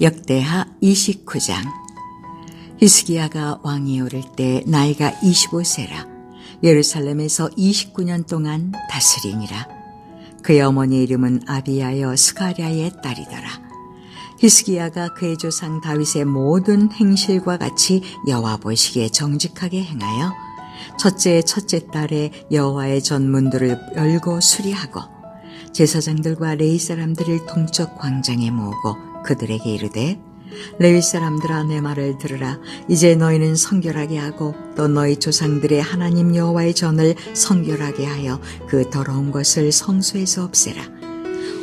역대하 29장. 히스기야가 왕이 오를 때 나이가 25세라. 예루살렘에서 29년 동안 다스리니라. 그의 어머니 이름은 아비야여 스가랴의 딸이더라. 히스기야가 그의 조상 다윗의 모든 행실과 같이 여호와 보시기에 정직하게 행하여 첫째 첫째 딸의 여호와의 전문들을 열고 수리하고 제사장들과 레이 사람들을 동쪽 광장에 모으고 그들에게 이르되 레위 사람들아 내 말을 들으라. 이제 너희는 성결하게 하고 또 너희 조상들의 하나님 여호와의 전을 성결하게 하여 그 더러운 것을 성소에서 없애라.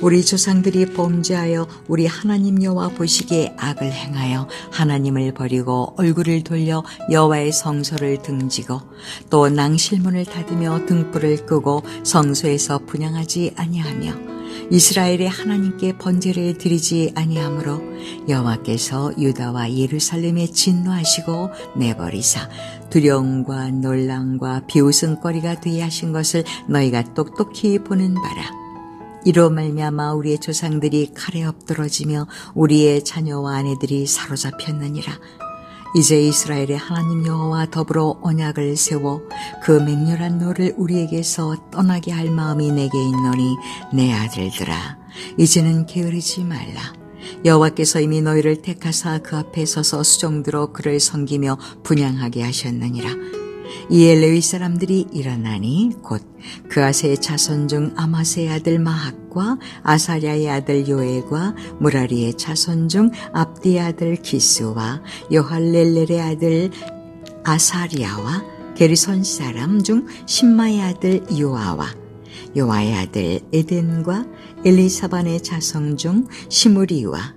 우리 조상들이 범죄하여 우리 하나님 여호와 보시기에 악을 행하여 하나님을 버리고 얼굴을 돌려 여호와의 성소를 등지고 또 낭실문을 닫으며 등불을 끄고 성소에서 분양하지 아니하며 이스라엘의 하나님께 번제를 드리지 아니하므로 여호와께서 유다와 예루살렘에 진노하시고 내버리사 두려움과 놀람과 비웃음거리가 되게 하신 것을 너희가 똑똑히 보는 바라. 이로 말미암아 우리의 조상들이 칼에 엎드러지며 우리의 자녀와 아내들이 사로잡혔느니라. 이제 이스라엘의 하나님 여호와 더불어 언약을 세워 그 맹렬한 노를 우리에게서 떠나게 할 마음이 내게 있노니 내 아들들아 이제는 게으르지 말라. 여호와께서 이미 너희를 택하사 그 앞에 서서 수종들어 그를 섬기며 분양하게 하셨느니라 이에 레위 사람들이 일어나니 곧 그아세의 자손 중 아마세의 아들 마학과 아사랴의 아들 요엘과 무라리의 자손 중 압디의 아들 기스와 요할렐렐의 아들 아사리아와 게리손 사람 중 신마의 아들 요아와 요아의 아들 에덴과 엘리사반의 자손 중 시무리와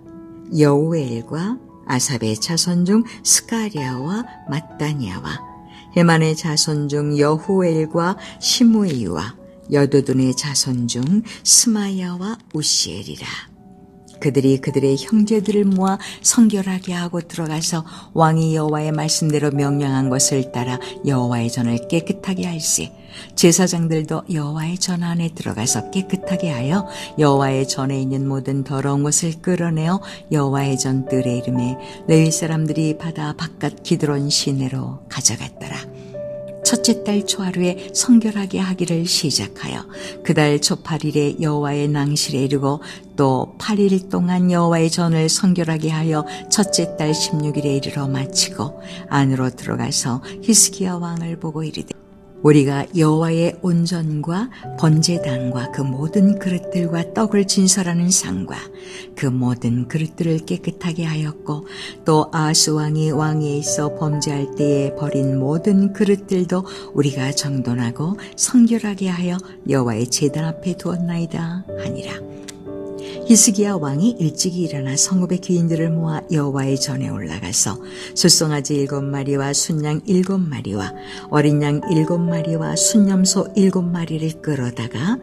여우엘과 아삽의 자손 중 스가랴와 마따니아와 헤만의 자손 중 여후엘과 시무이와 여도둔의 자손 중 스마야와 우시엘이라. 그들이 그들의 형제들을 모아 성결하게 하고 들어가서 왕이 여호와의 말씀대로 명령한 것을 따라 여호와의 전을 깨끗하게 할시 제사장들도 여호와의 전 안에 들어가서 깨끗하게 하여 여호와의 전에 있는 모든 더러운 것을 끌어내어 여호와의 전 뜰의 이름에 레위 사람들이 바다 바깥 기드론 시내로 가져갔더라. 첫째 달 초하루에 성결하게 하기를 시작하여 그달 초 8일에 여호와의 낭실에 이르고 또 8일 동안 여호와의 전을 성결하게 하여 첫째 달 16일에 이르러 마치고 안으로 들어가서 히스기야 왕을 보고 이르되 우리가 여호와의 온전과 번제단과 그 모든 그릇들과 떡을 진설하는 상과 그 모든 그릇들을 깨끗하게 하였고 또 아스 왕이 왕위에 있어 범죄할 때에 버린 모든 그릇들도 우리가 정돈하고 성결하게 하여 여호와의 제단 앞에 두었나이다 하니라. 히스기야 왕이 일찍이 일어나 성읍의 귀인들을 모아 여호와의 전에 올라가서 숫송아지 일곱 마리와 순양 일곱 마리와 어린 양 일곱 마리와 순염소 일곱 마리를 끌어다가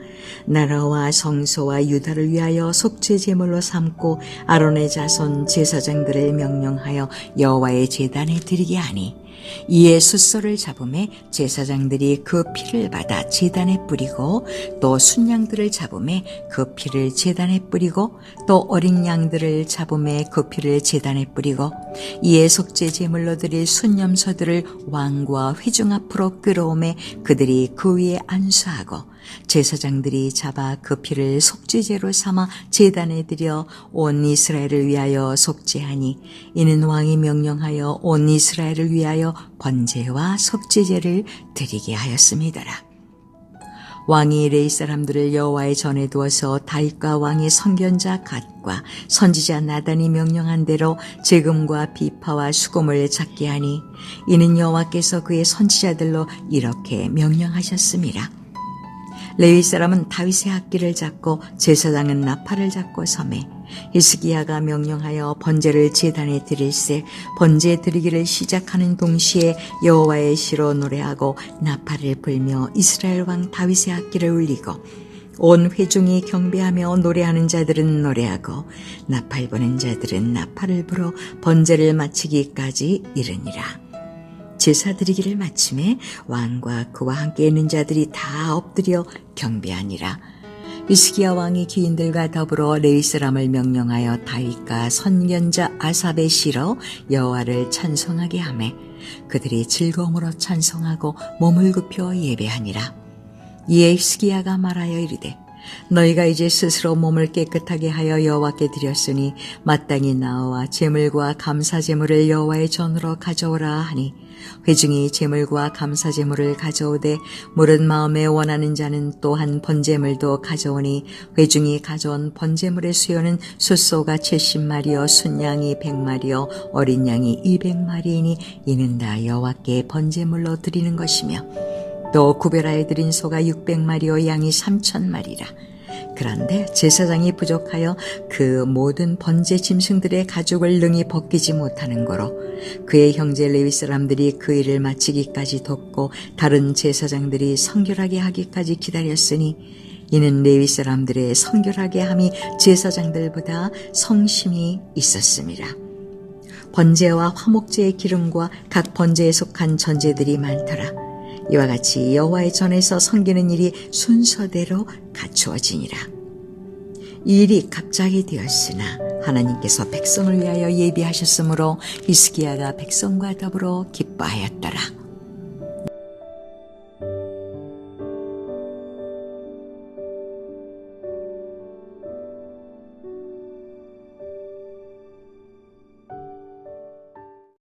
나라와 성소와 유다를 위하여 속죄 제물로 삼고 아론의 자손 제사장들을 명령하여 여호와의 제단에 드리게 하니 이에 숫소를 잡음에 제사장들이 그 피를 받아 제단에 뿌리고 또 순양들을 잡음에 그 피를 제단에 뿌리고 또 어린 양들을 잡음에 그 피를 제단에 뿌리고 이에 속죄 제물로 드릴 순념소들을 왕과 회중 앞으로 끌어오매 그들이 그 위에 안수하고 제사장들이 잡아 그 피를 속죄제로 삼아 제단에 들여 온 이스라엘을 위하여 속죄하니 이는 왕이 명령하여 온 이스라엘을 위하여 번제와 속죄제를 드리게 하였습니다라. 왕이 레이 사람들을 여호와의 전에 두어서 다윗과 왕의 선견자 갓과 선지자 나단이 명령한 대로 재금과 비파와 수금을 잡게 하니 이는 여호와께서 그의 선지자들로 이렇게 명령하셨습니다. 레위 사람은 다윗의 악기를 잡고 제사장은 나팔을 잡고 섬에 히스기야가 명령하여 번제를 제단에 드릴세 번제 드리기를 시작하는 동시에 여호와의 시로 노래하고 나팔을 불며 이스라엘 왕 다윗의 악기를 울리고 온 회중이 경배하며 노래하는 자들은 노래하고 나팔 부는 자들은 나팔을 불어 번제를 마치기까지 이르니라. 제사 드리기를 마침에 왕과 그와 함께 있는 자들이 다 엎드려 경배하니라. 이스기야 왕이 귀인들과 더불어 레위 사람을 명령하여 다윗과 선견자 아삽에 실어 여호와를 찬송하게 하매 그들이 즐거움으로 찬송하고 몸을 굽혀 예배하니라. 이에 히스기야가 말하여 이르되 너희가 이제 스스로 몸을 깨끗하게 하여 여호와께 드렸으니 마땅히 나와 제물과 감사 제물을 여호와의 전으로 가져오라 하니 회중이 제물과 감사 제물을 가져오되 물은 마음에 원하는 자는 또한 번제물도 가져오니 회중이 가져온 번제물의 수요는 숫소가 70마리요 순양이 100마리요 어린 양이 200마리이니 이는 다 여호와께 번제물로 드리는 것이며 또 구별하여 드린 소가 600마리요 양이 3천마리라. 그런데 제사장이 부족하여 그 모든 번제 짐승들의 가죽을 능히 벗기지 못하는 거로 그의 형제 레위 사람들이 그 일을 마치기까지 돕고 다른 제사장들이 성결하게 하기까지 기다렸으니 이는 레위 사람들의 성결하게 함이 제사장들보다 성심이 있었습니다. 번제와 화목제의 기름과 각 번제에 속한 전제들이 많더라. 이와 같이 여호와의 전에서 섬기는 일이 순서대로 갖추어지니라. 이 일이 갑자기 되었으나 하나님께서 백성을 위하여 예비하셨으므로 이스기야가 백성과 더불어 기뻐하였더라.